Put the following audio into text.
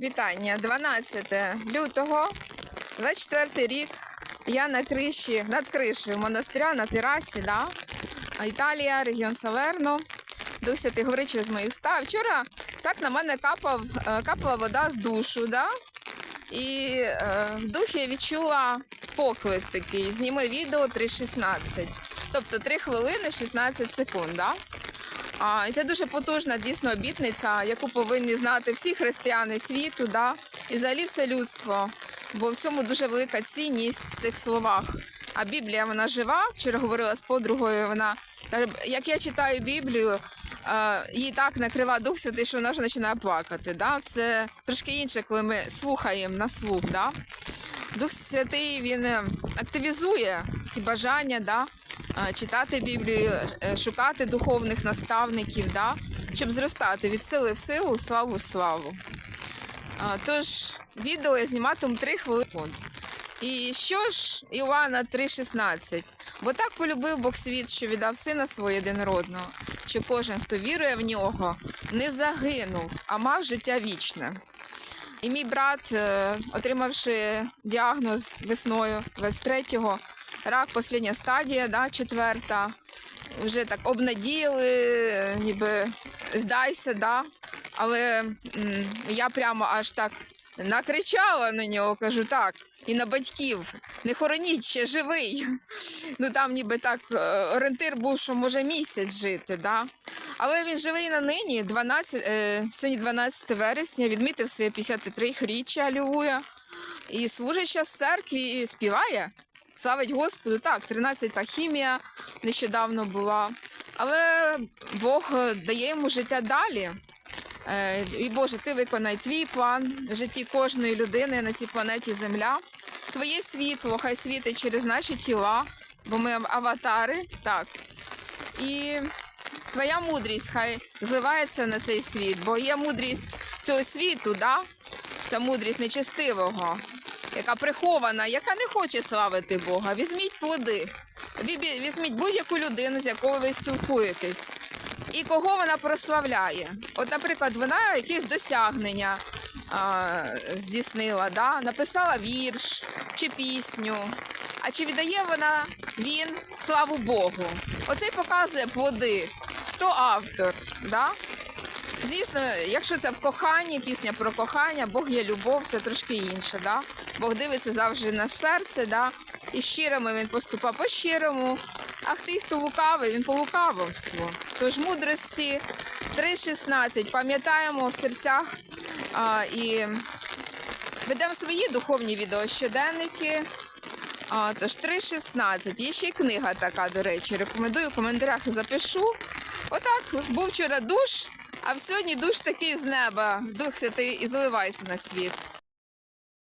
Вітання, 12 лютого, 24 рік. Я на криші, над кришею монастиря на терасі, да? Італія, регіон Салерно. Дух Святий говорить через мою уста. Вчора так на мене капав, е, капала вода з душу, да? і е, в духі я відчула поклик такий. Зніми відео 3.16. Тобто 3 хвилини 16 секунд. Да? А, і це дуже потужна дійсно обітниця, яку повинні знати всі християни світу, да? і взагалі все людство. Бо в цьому дуже велика цінність в цих словах. А Біблія вона жива. Вчора говорила з подругою. Вона каже, як я читаю Біблію, їй так накрива Дух Святий, що вона вже починає плакати. Да? Це трошки інше, коли ми слухаємо на слух. Да? Дух Святий він е, активізує ці бажання, да? е, читати Біблію, е, шукати духовних наставників, да? щоб зростати від сили в силу, славу в славу. Тож відео я зніматиму 3 хвилини. І що ж, Іоанна 3,16. Бо так полюбив Бог світ, що віддав сина свого єдинородного, що кожен, хто вірує в нього, не загинув, а мав життя вічне. І мій брат, е, отримавши діагноз весною 23-го, рак остання стадія, да, четверта, вже так обнадіяли, ніби здайся, да. Але м, я прямо аж так накричала на нього, кажу так, і на батьків, не хороніть ще живий. Ну там ніби так е, орієнтир був, що може місяць жити. Да? Але він живий на нині, 12, е, сьогодні 12 вересня, відмітив своє 53-річчя, алілуя. І служить зараз в церкві і співає. Славить Господу, так, 13-та хімія нещодавно була. Але Бог е, дає йому життя далі. Е, І Боже, ти виконай твій план в житті кожної людини на цій планеті Земля. Твоє світло, хай світить через наші тіла, бо ми аватари, так. І твоя мудрість хай зливається на цей світ, бо є мудрість цього світу, да? Це мудрість нечестивого, яка прихована, яка не хоче славити Бога. Візьміть плоди, візьміть будь-яку людину, з якою ви спілкуєтесь. І кого вона прославляє? От, наприклад, вона якісь досягнення а, здійснила, да? написала вірш чи пісню. А чи віддає вона він славу Богу? Оце й показує плоди. Хто автор? Да? Звісно, якщо це в коханні, пісня про кохання, Бог є любов, це трошки інше. Да? Бог дивиться завжди на серце, да? і щирими він поступав по щирому, а хтось, хто лукавий, він по лукавству. Тож мудрості 3.16 пам'ятаємо в серцях а, і ведемо свої духовні відеощоденники. А, тож 3.16. Є ще й книга така, до речі. Рекомендую в коментарях запишу. Отак, був вчора душ, а сьогодні душ такий з неба. Дух Святий і зливайся на світ.